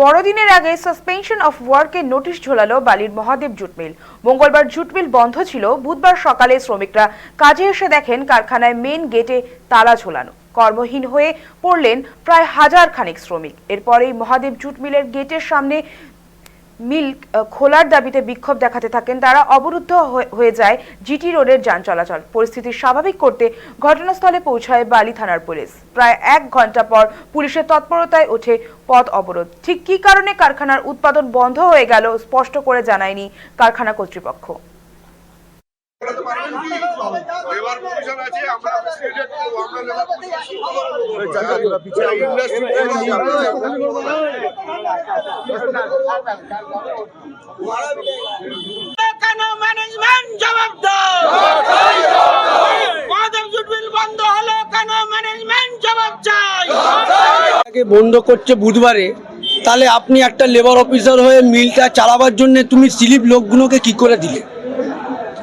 বড়দিনের আগে suspension of ওয়ার্কের নোটিশ ঝোলালো বালির মহাদেব জুট মিল। মঙ্গলবার জুট মিল বন্ধ ছিল। বুধবার সকালে শ্রমিকরা কাজে এসে দেখেন কারখানায় মেন গেটে তালা ঝোলানো। কর্মহীন হয়ে পড়লেন প্রায় হাজার খানিক শ্রমিক। এরপরেই মহাদেব জুট মিলের গেটের সামনে মিল আহ, খোলার দাবিতে বিক্ষোভ দেখাতে থাকেন তারা অবরুদ্ধ হয়ে যায় জিটি রোডের যান চলাচল। পরিস্থিতি স্বাভাবিক করতে ঘটনাস্থলে পৌঁছায় বালি থানার পুলিশ। প্রায় এক ঘণ্টা পর পুলিশের তৎপরতায় ওঠে পথ অবরোধ। ঠিক কী কারণে কারখানার উৎপাদন বন্ধ হয়ে গেল স্পষ্ট করে জানায়নি কারখানা কর্তৃপক্ষ। এবার কমিশন আছে আমরা appreciated করব, আমরা লেবার কমিশন শুরু করব। এই কেন ম্যানেজমেন্ট জবাব দাও বন্ধ হলো কেন ম্যানেজমেন্ট জবাব চাই বন্ধ করছে বুধবারে তাহলে আপনি একটা লেবার অফিসার হয়ে মিলটা চালাবার জন্য তুমি স্লিপ লোকগুলোকে কি করে দিলে?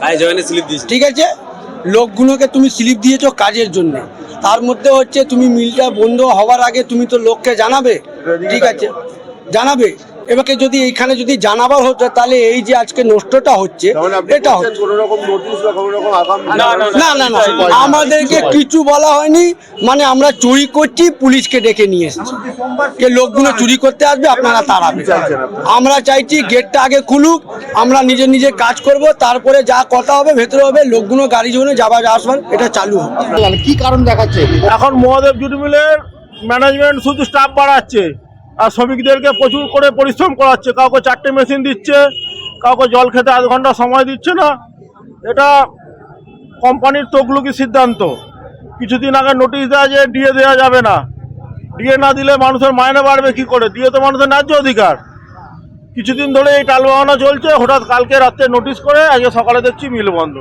আয় জয়েনে স্লিপ দিস ঠিক আছে? লোকগুলোকে তুমি স্লিপ দিয়েছ কাজের জন্য। তার মধ্যে হচ্ছে তুমি মিলটা বন্ধ হওয়ার আগে তুমি তো লোককে জানাবে? ঠিক আছে। জানাবে? এবারে যদি এইখানে যদি জানাবার হতো তাহলে এই যে আজকে নষ্টটা হচ্ছে এটা হচ্ছে। কোনো রকম নোটিশ বা কোনো রকম আগাম না, না, না আমাদেরকে কিছু বলা হয়নি। মানে আমরা চুরি করছি পুলিশকে ডেকে নিয়ে এসেছি। যে লোকগুলো চুরি করতে আসবে আপনারা তাড়াবে। আমরা চাইছি গেটটা আগে খুলুক আমরা নিজে নিজে কাজ করব তারপরে যা কথা হবে ভেতরে হবে লোকগুলো গাড়ি জন্য যাবার আসবার এটা চালু হবে। কি কারণ দেখাচ্ছে? এখন মহাদেব জুট মিলের ম্যানেজমেন্ট শুধু স্টাফ বাড়াচ্ছে। আর শ্রমিকদেরকে প্রচুর করে পরিশ্রম করাচ্ছে। কাউকে চারটে মেশিন দিচ্ছে, কাউকে জল খেতে আধ ঘণ্টা সময় দিচ্ছে না। এটা কোম্পানির তকলুকি সিদ্ধান্ত। কিছুদিন আগে নোটিশ দেওয়া যে ডিএ দেওয়া যাবে না। ডিএ না দিলে মানুষের মাইনে বাড়বে কি করে? ডিএ তো মানুষের ন্যায্য অধিকার। কিছুদিন ধরে এই টালবাহানা চলছে, হঠাৎ কালকে রাত্রে নোটিশ করে আজকে সকালে দেখছি মিল বন্ধ